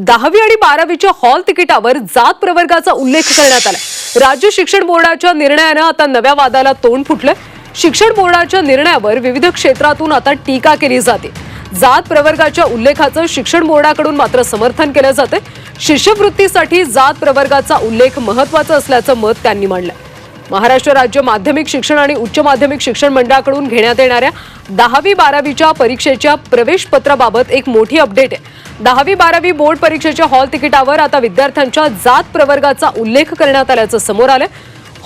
दहावी आणि बारावीच्या हॉल तिकिटावर जात प्रवर्गाचा उल्लेख करण्यात आला राज्य शिक्षण बोर्डाच्या निर्णयानं आता नव्या वादाला तोंड फुटलं शिक्षण बोर्डाच्या निर्णयावर विविध क्षेत्रातून आता टीका केली जाते. जात प्रवर्गाच्या उल्लेखाचं शिक्षण बोर्डाकडून मात्र समर्थन केलं जातं शिष्यवृत्तीसाठी जात प्रवर्गाचा उल्लेख महत्त्वाचा असल्याचं मत त्यांनी मांडलं महाराष्ट्र राज्य माध्यमिक शिक्षण आणि उच्च माध्यमिक शिक्षण मंडळाकडून घेण्यात येणाऱ्या दहावी बारावीच्या परीक्षेच्या प्रवेश पत्राबाबत एक मोठी अपडेट आहे. दहावी बारावी बोर्ड परीक्षेच्या हॉल तिकिटावर आता विद्यार्थ्यांच्या जात प्रवर्गाचा उल्लेख करण्यात आल्याचं समोर आलं.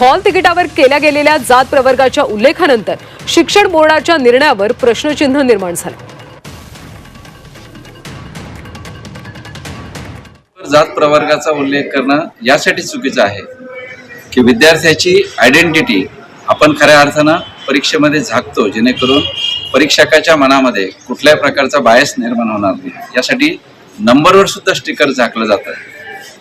हॉल तिकिटावर केल्या गेलेल्या जात प्रवर्गाच्या उल्लेखानंतर शिक्षण बोर्डाच्या निर्णयावर प्रश्नचिन्ह निर्माण झालं. जात प्रवर्गाचा उल्लेख करणं यासाठी चुकीचं आहे की विद्यार्थ्याची आयडेंटिटी आपण खऱ्या अर्थानं परीक्षेमध्ये झाकतो जेणेकरून परीक्षकाच्या मनामध्ये कुठल्याही प्रकारचा बायस निर्माण होणार नाही. यासाठी नंबरवर सुद्धा स्टिकर झाकलं जातं.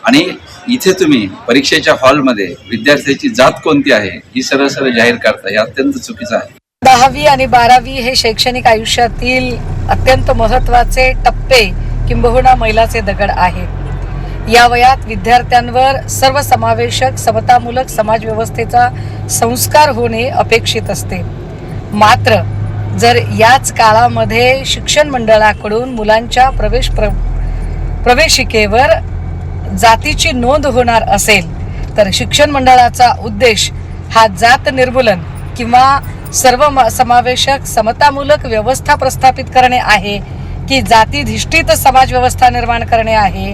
आणि इथे तुम्ही परीक्षेच्या हॉलमध्ये विद्यार्थ्याची जात कोणती आहे ही सरळ सरळ जाहीर करता. हे अत्यंत चुकीचं आहे. दहावी आणि बारावी हे शैक्षणिक आयुष्यातील अत्यंत महत्त्वाचे टप्पे किंबहुना मैलाचे दगड आहेत या वयात विद्यार्थ्यांवर सर्वसमावेशक समतामूलक समाजव्यवस्थेचा संस्कार होणे अपेक्षित असते. मात्र जर याच काळामध्ये शिक्षण मंडळाकडून मुलांच्या प्रवेश प्र प्रवेशिकेवर जातीची नोंद होणार असेल तर शिक्षण मंडळाचा उद्देश हा जात निर्मूलन किंवा सर्व समावेशक समतामूलक व्यवस्था प्रस्थापित करणे आहे की जातीधिष्ठित समाज व्यवस्था निर्माण करणे आहे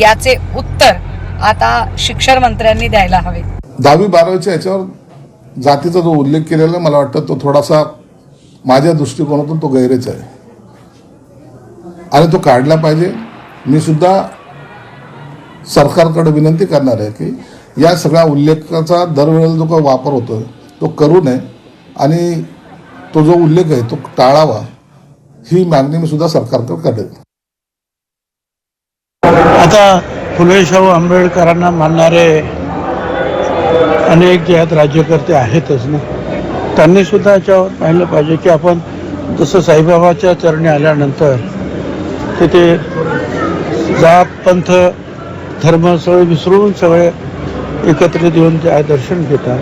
याचे उत्तर आता शिक्षण मंत्र्यांनी द्यायला हवे. दहावी बारावीच्या याच्यावर जातीचा जो उल्लेख केलेला मला वाटतं तो थोडासा माझ्या दृष्टिकोनातून तो गैरच आहे. आणि तो काढला पाहिजे. मी सुद्धा सरकारकडे विनंती करणार आहे की या सगळ्या उल्लेखाचा दरवेळेला जो काही वापर होतो तो करू नये. आणि तो जो उल्लेख आहे तो टाळावा. ही मागणी मी सुद्धा सरकारकडे करेल. आता फुलेशाहू आंबेडकरांना मानणारे अनेक जे आहेत राज्यकर्ते आहेतच ना? त्यांनी सुद्धा याच्यावर पाहिलं पाहिजे की आपण जसं साईबाबाच्या चरणी आल्यानंतर तिथे जात पंथ धर्म सगळे विसरून सगळे एकत्रित येऊन ते दर्शन घेतात.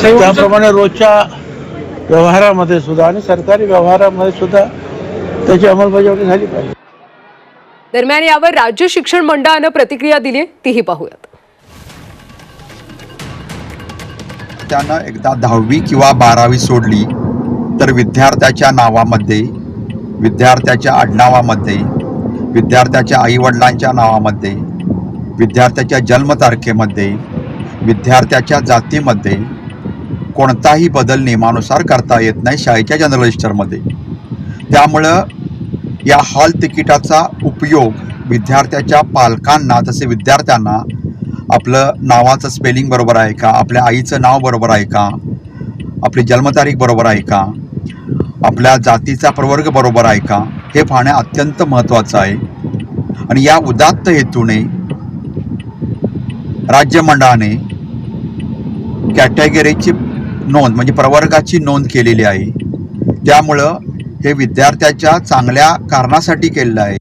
त्याप्रमाणे रोजच्या व्यवहारामध्ये सुद्धा आणि सरकारी व्यवहारामध्ये सुद्धा त्याची अंमलबजावणी झाली पाहिजे. दरम्यान यावर राज्य शिक्षण मंडळानं प्रतिक्रिया दिली तीही पाहूयात. विद्यार्थ्यानं एकदा दहावी किंवा बारावी सोडली तर विद्यार्थ्याच्या नावामध्ये विद्यार्थ्याच्या आडनावामध्ये विद्यार्थ्याच्या आईवडिलांच्या नावामध्ये विद्यार्थ्याच्या जन्मतारखेमध्ये विद्यार्थ्याच्या जातीमध्ये कोणताही बदल नियमानुसार करता येत नाही शाळेच्या जनरल रजिस्टरमध्ये त्यामुळं या हॉल तिकिटाचा उपयोग विद्यार्थ्याच्या पालकांना तसे विद्यार्थ्यांना आपलं नावाचं स्पेलिंग बरोबर आहे का? आपल्या आईचं नाव बरोबर आहे का? आपली जन्मतारीख बरोबर आहे का? आपल्या जातीचा प्रवर्ग बरोबर आहे का? हे पाहणे अत्यंत महत्त्वाचं आहे. आणि या उदात्त हेतूने राज्यमंडळाने कॅटेगरीची नोंद म्हणजे प्रवर्गाची नोंद केलेली आहे. त्यामुळं हे विद्यार्थ्याच्या चांगल्या कारणासाठी केलेलं आहे.